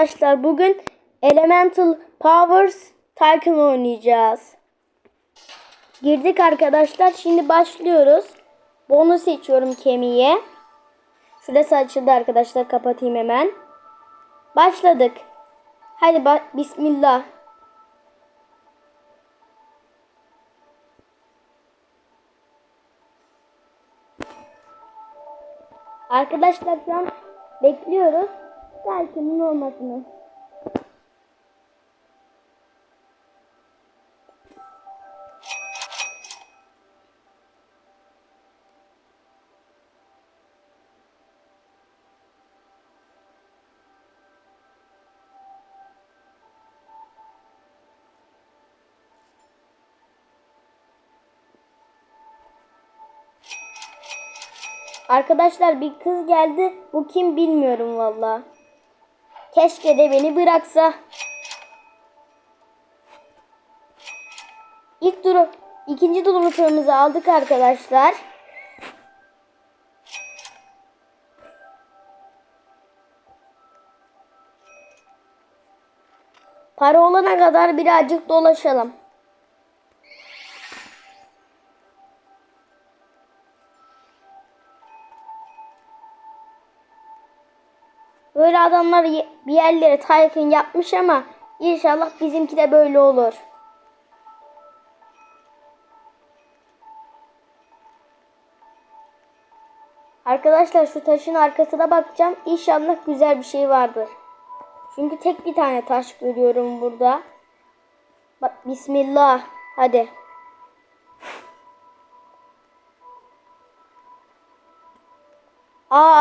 Arkadaşlar bugün Elemental Powers Tycoon oynayacağız. Girdik arkadaşlar. Şimdi başlıyoruz. Bunu seçiyorum kemiğe. Şurası açıldı arkadaşlar. Kapatayım hemen. Başladık. Hadi ba- Bismillah. Arkadaşlar şu an bekliyoruz. Tycoon'un olmasını. Arkadaşlar bir kız geldi. Bu kim bilmiyorum valla. Keşke de beni bıraksa. İlk duru, ikinci duru turumuzu aldık arkadaşlar. Para olana kadar birazcık dolaşalım. Adamlar bir yerlere Tycoon yapmış ama inşallah bizimki de böyle olur. Arkadaşlar şu taşın arkasına bakacağım. İnşallah güzel bir şey vardır. Çünkü tek bir tane taş görüyorum burada. Bak bismillah. Hadi.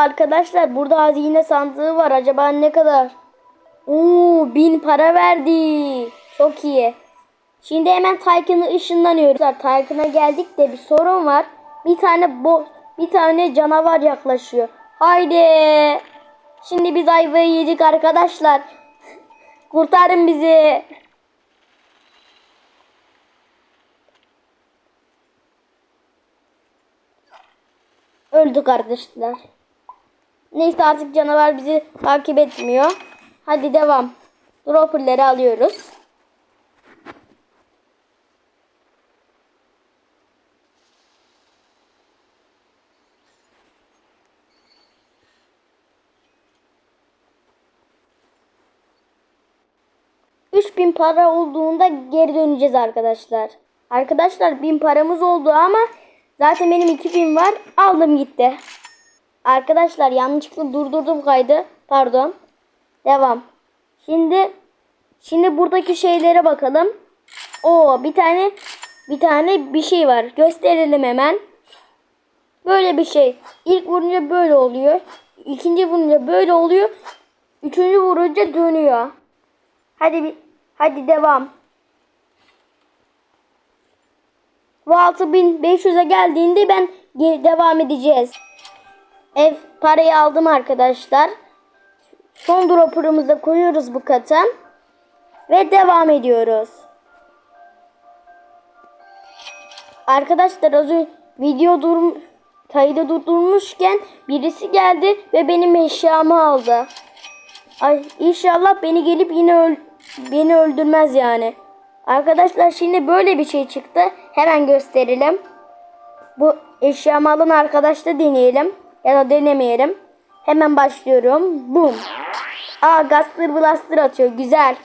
Arkadaşlar burada hazine sandığı var. Acaba ne kadar? Oo bin para verdi. Çok iyi. Şimdi hemen Tycoon'a ışınlanıyoruz. Tycoon'a geldik de bir sorun var. Bir tane bo bir tane canavar yaklaşıyor. Haydi. Şimdi biz ayvayı yedik arkadaşlar. Kurtarın bizi. Öldük arkadaşlar. Neyse artık canavar bizi takip etmiyor. Hadi devam. Dropper'ları alıyoruz. Bin para olduğunda geri döneceğiz arkadaşlar. Arkadaşlar bin paramız oldu ama zaten benim 2000 var. Aldım gitti. Arkadaşlar yanlışlıkla durdurdum kaydı. Pardon. Devam. Şimdi şimdi buradaki şeylere bakalım. Oo bir tane bir tane bir şey var. Gösterelim hemen. Böyle bir şey. İlk vurunca böyle oluyor. İkinci vurunca böyle oluyor. Üçüncü vurunca dönüyor. Hadi bir hadi devam. Bu 6500'e geldiğinde ben devam edeceğiz. Ev parayı aldım arkadaşlar. Son dropper'ımıza koyuyoruz bu kata. Ve devam ediyoruz. Arkadaşlar az önce video dur kaydı durdurmuşken birisi geldi ve benim eşyamı aldı. Ay inşallah beni gelip yine öl beni öldürmez yani. Arkadaşlar şimdi böyle bir şey çıktı. Hemen gösterelim. Bu eşyamı alan arkadaşla deneyelim. Ya da denemeyelim. Hemen başlıyorum. Boom. Aa Gaster Blaster atıyor. Güzel.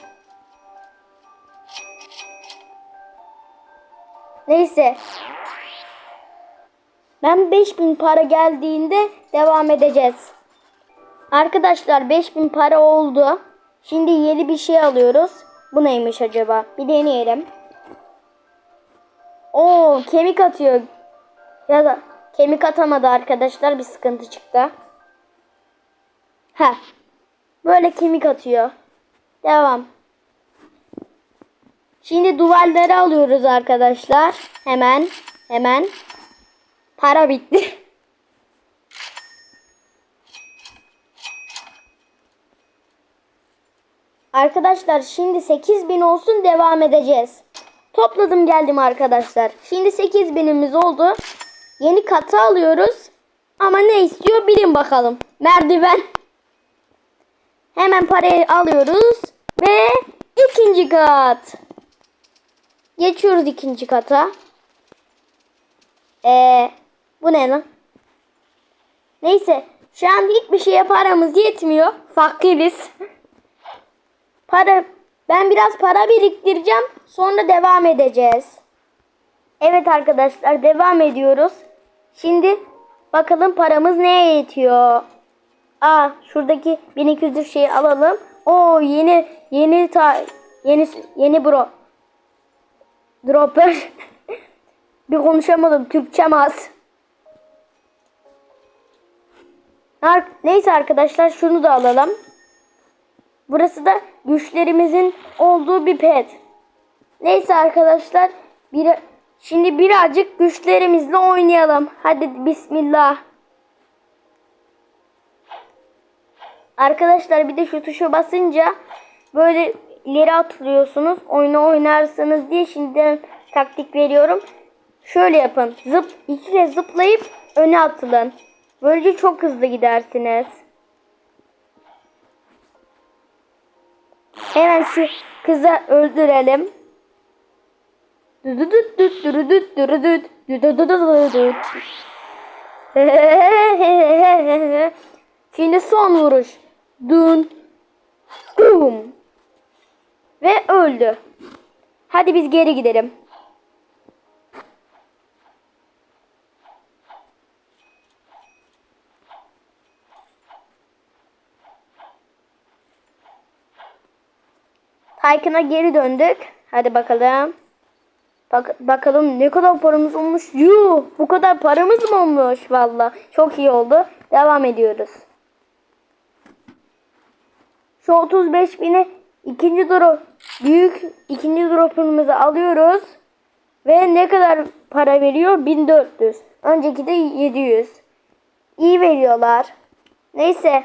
Neyse. Ben 5000 para geldiğinde devam edeceğiz. Arkadaşlar 5000 para oldu. Şimdi yeni bir şey alıyoruz. Bu neymiş acaba? Bir deneyelim. Oo kemik atıyor. Ya da kemik atamadı arkadaşlar. Bir sıkıntı çıktı. Ha. Böyle kemik atıyor. Devam. Şimdi duvarları alıyoruz arkadaşlar. Hemen. Hemen. Para bitti. Arkadaşlar şimdi 8000 olsun devam edeceğiz. Topladım geldim arkadaşlar. Şimdi 8000'imiz oldu. Yeni katı alıyoruz. Ama ne istiyor bilin bakalım. Merdiven. Hemen parayı alıyoruz ve ikinci kat. Geçiyoruz ikinci kata. Ee, bu ne lan? Neyse şu an hiçbir şeye paramız yetmiyor. Fakiriz. Para ben biraz para biriktireceğim. Sonra devam edeceğiz. Evet arkadaşlar devam ediyoruz. Şimdi bakalım paramız neye yetiyor. Aa şuradaki 1200 şeyi alalım. O yeni yeni ta yeni yeni bro. Dropper. Bir konuşamadım. Türkçem az. Neyse arkadaşlar şunu da alalım. Burası da güçlerimizin olduğu bir pet. Neyse arkadaşlar bir şimdi birazcık güçlerimizle oynayalım. Hadi bismillah. Arkadaşlar bir de şu tuşa basınca böyle ileri atılıyorsunuz. Oyunu oynarsınız diye şimdiden taktik veriyorum. Şöyle yapın. Zıp iki kez zıplayıp öne atılın. Böylece çok hızlı gidersiniz. Hemen şu kızı öldürelim. Şimdi son vuruş. Dun. Boom. Ve öldü. Hadi biz geri gidelim. Tycoon'a geri döndük. Hadi bakalım. Bak bakalım ne kadar paramız olmuş. Yuh bu kadar paramız mı olmuş valla. Çok iyi oldu. Devam ediyoruz. Şu 35 bini ikinci drop büyük ikinci drop'umuzu alıyoruz. Ve ne kadar para veriyor? 1400. Önceki de 700. İyi veriyorlar. Neyse.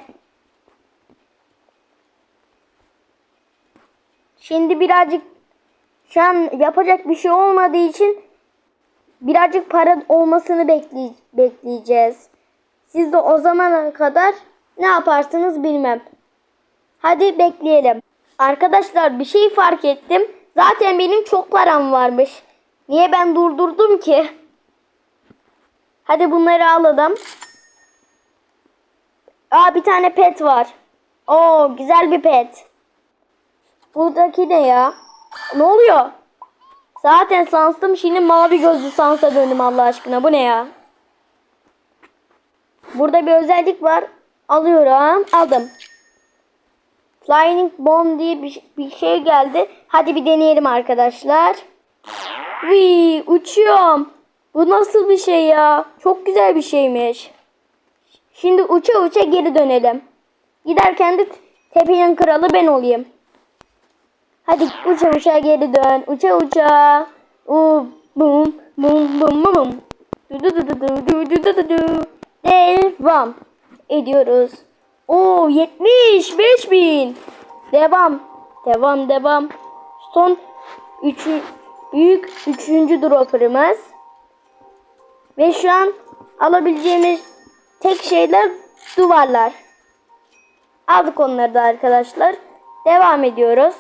Şimdi birazcık şu an yapacak bir şey olmadığı için birazcık para olmasını bekley bekleyeceğiz. Siz de o zamana kadar ne yaparsınız bilmem. Hadi bekleyelim. Arkadaşlar bir şey fark ettim. Zaten benim çok param varmış. Niye ben durdurdum ki? Hadi bunları alalım. Aa bir tane pet var. Oo güzel bir pet. Buradaki ne ya? Ne oluyor? Zaten sansım şimdi mavi gözlü sansa döndüm Allah aşkına. Bu ne ya? Burada bir özellik var. Alıyorum. Aldım. Flying Bomb diye bir, bir şey geldi. Hadi bir deneyelim arkadaşlar. Vii uçuyorum. Bu nasıl bir şey ya? Çok güzel bir şeymiş. Şimdi uça uça geri dönelim. Giderken de tepenin kralı ben olayım. Hadi uça uça geri dön. Uça uça. U bum bum bum bum bum. Du du du du du du du du du. Devam ediyoruz. Oo 75 bin. Devam. Devam devam. Son üçü, büyük üçüncü dropper'ımız. Ve şu an alabileceğimiz tek şeyler duvarlar. Aldık onları da arkadaşlar. Devam ediyoruz.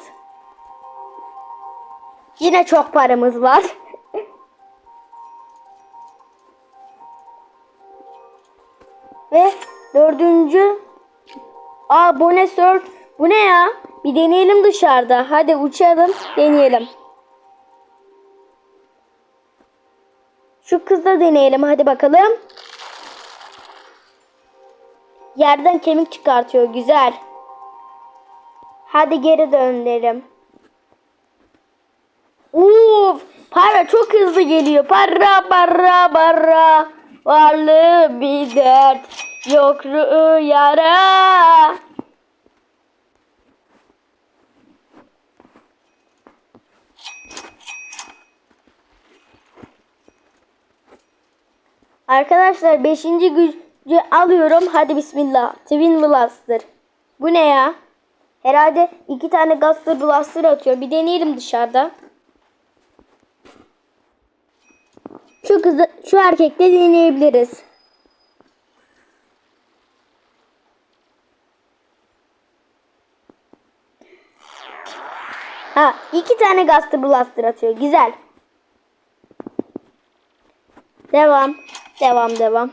Yine çok paramız var. Ve dördüncü Aa Bone Surf. Bu ne ya? Bir deneyelim dışarıda. Hadi uçalım deneyelim. Şu kızla deneyelim hadi bakalım. Yerden kemik çıkartıyor güzel. Hadi geri dönelim. Para çok hızlı geliyor. Para para para. Varlığı bir dert. Yokluğu yara. Arkadaşlar 5. gücü alıyorum. Hadi bismillah. Twin Blaster. Bu ne ya? Herhalde iki tane Gaster Blaster atıyor. Bir deneyelim dışarıda. Şu kızı şu erkekle deneyebiliriz. Ha, iki tane Guster Blaster atıyor. Güzel. Devam. Devam devam.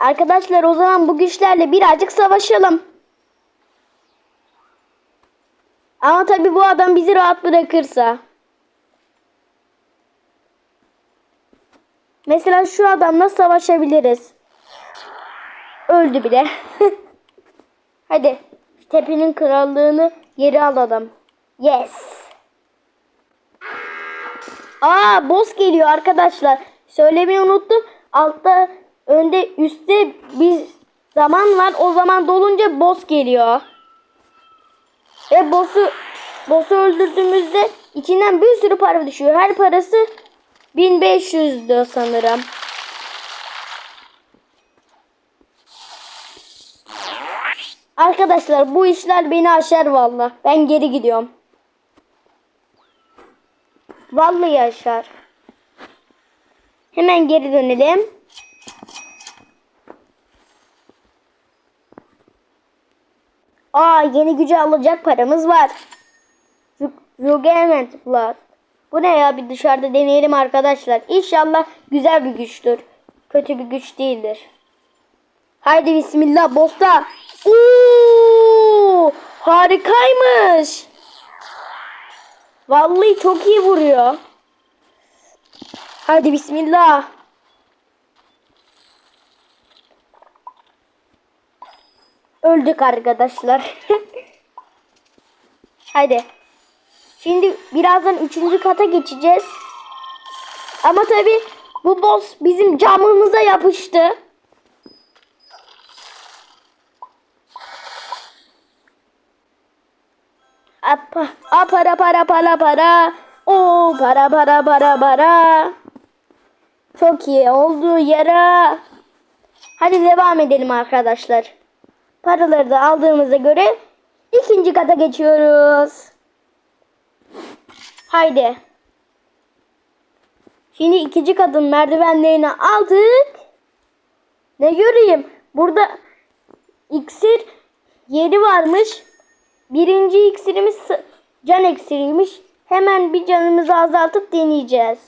Arkadaşlar o zaman bu güçlerle birazcık savaşalım. Ama tabi bu adam bizi rahat bırakırsa. Mesela şu adamla savaşabiliriz. Öldü bile. Hadi tepenin krallığını geri alalım. Yes. Aa boss geliyor arkadaşlar. Söylemeyi unuttum. Altta önde üstte bir zaman var. O zaman dolunca boss geliyor. Ve boss'u boss'u öldürdüğümüzde içinden bir sürü para düşüyor. Her parası 1500'dü sanırım. Arkadaşlar bu işler beni aşar valla. Ben geri gidiyorum. Vallahi aşar. Hemen geri dönelim. Aa yeni gücü alacak paramız var. Rugament Plus. Bu ne ya bir dışarıda deneyelim arkadaşlar. İnşallah güzel bir güçtür. Kötü bir güç değildir. Haydi bismillah bosta. Oo, harikaymış. Vallahi çok iyi vuruyor. Hadi bismillah. Öldük arkadaşlar. Hadi. Şimdi birazdan üçüncü kata geçeceğiz. Ama tabi bu boss bizim camımıza yapıştı. Apa, a para para para para. O para para para para. Çok iyi oldu yara. Hadi devam edelim arkadaşlar. Paraları da aldığımıza göre ikinci kata geçiyoruz. Haydi. Şimdi ikinci kadın merdivenlerini aldık. Ne göreyim? Burada iksir yeri varmış. Birinci iksirimiz can iksiriymiş. Hemen bir canımızı azaltıp deneyeceğiz.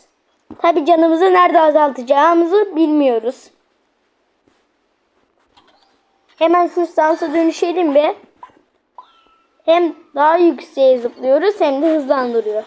Tabi canımızı nerede azaltacağımızı bilmiyoruz. Hemen şu stansa dönüşelim be. Hem daha yükseğe zıplıyoruz hem de hızlandırıyor.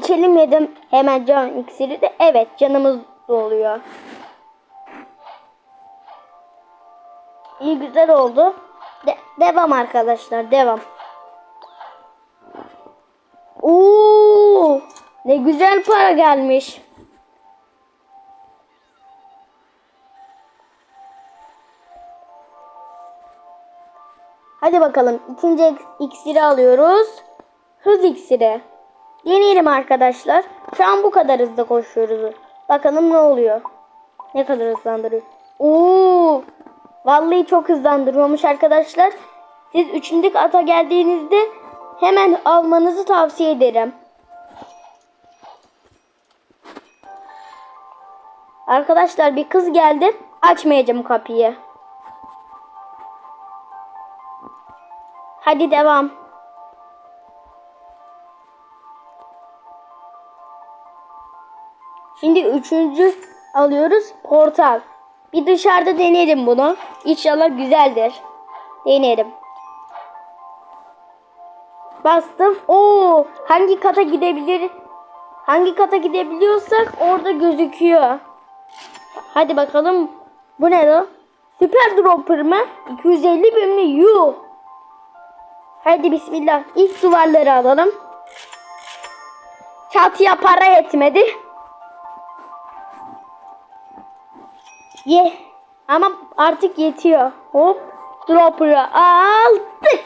İçelim dedim hemen can iksiri de evet canımız doluyor. İyi güzel oldu. De- devam arkadaşlar devam. Oo, ne güzel para gelmiş. Hadi bakalım ikinci ik- iksiri alıyoruz. Hız iksiri. Deneyelim arkadaşlar. Şu an bu kadar hızlı koşuyoruz. Bakalım ne oluyor. Ne kadar hızlandırıyor. Oo! Vallahi çok hızlandırıyormuş arkadaşlar. Siz üçüncü ata geldiğinizde hemen almanızı tavsiye ederim. Arkadaşlar bir kız geldi. Açmayacağım kapıyı. Hadi devam. Şimdi üçüncü alıyoruz. Portal. Bir dışarıda deneyelim bunu. İnşallah güzeldir. Deneyelim. Bastım. Oo, hangi kata gidebilir? Hangi kata gidebiliyorsak orada gözüküyor. Hadi bakalım. Bu ne lan? Süper dropper mı? 250 bin mi? Yuh. Hadi bismillah. İlk duvarları alalım. Çatıya para yetmedi. Ye. Ama artık yetiyor. Hop. Dropper'ı aldık.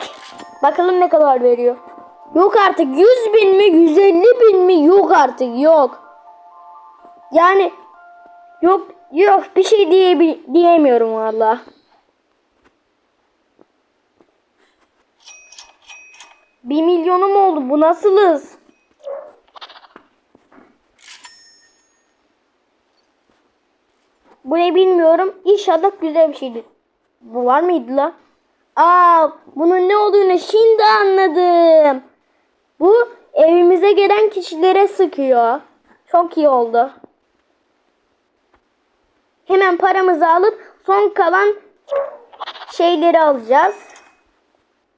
Bakalım ne kadar veriyor. Yok artık 100 bin mi 150 bin mi yok artık yok. Yani yok yok bir şey diye diyemiyorum valla. Bir milyonum oldu bu nasılız? Bu ne bilmiyorum. İnşallah güzel bir şeydir. Bu var mıydı la? Aa, bunun ne olduğunu şimdi anladım. Bu evimize gelen kişilere sıkıyor. Çok iyi oldu. Hemen paramızı alıp son kalan şeyleri alacağız.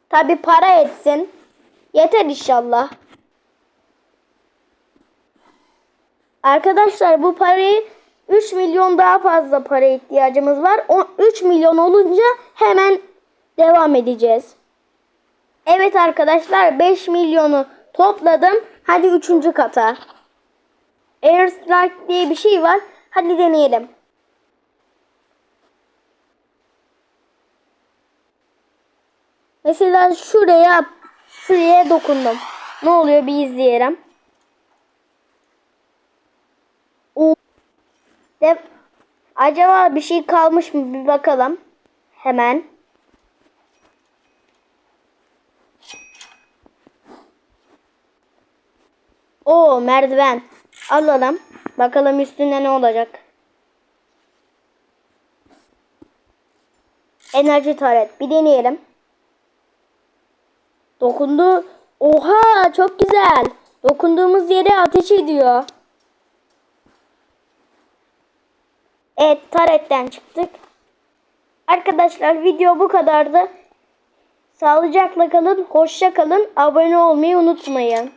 Tabi para etsin. Yeter inşallah. Arkadaşlar bu parayı 3 milyon daha fazla para ihtiyacımız var. O 3 milyon olunca hemen devam edeceğiz. Evet arkadaşlar 5 milyonu topladım. Hadi 3. kata. Airstrike diye bir şey var. Hadi deneyelim. Mesela şuraya şuraya dokundum. Ne oluyor bir izleyelim. De acaba bir şey kalmış mı bir bakalım. Hemen. O merdiven. Alalım. Bakalım üstünde ne olacak. Enerji taret. Bir deneyelim. Dokundu. Oha çok güzel. Dokunduğumuz yere ateş ediyor. Evet taretten çıktık. Arkadaşlar video bu kadardı. Sağlıcakla kalın, hoşça kalın. Abone olmayı unutmayın.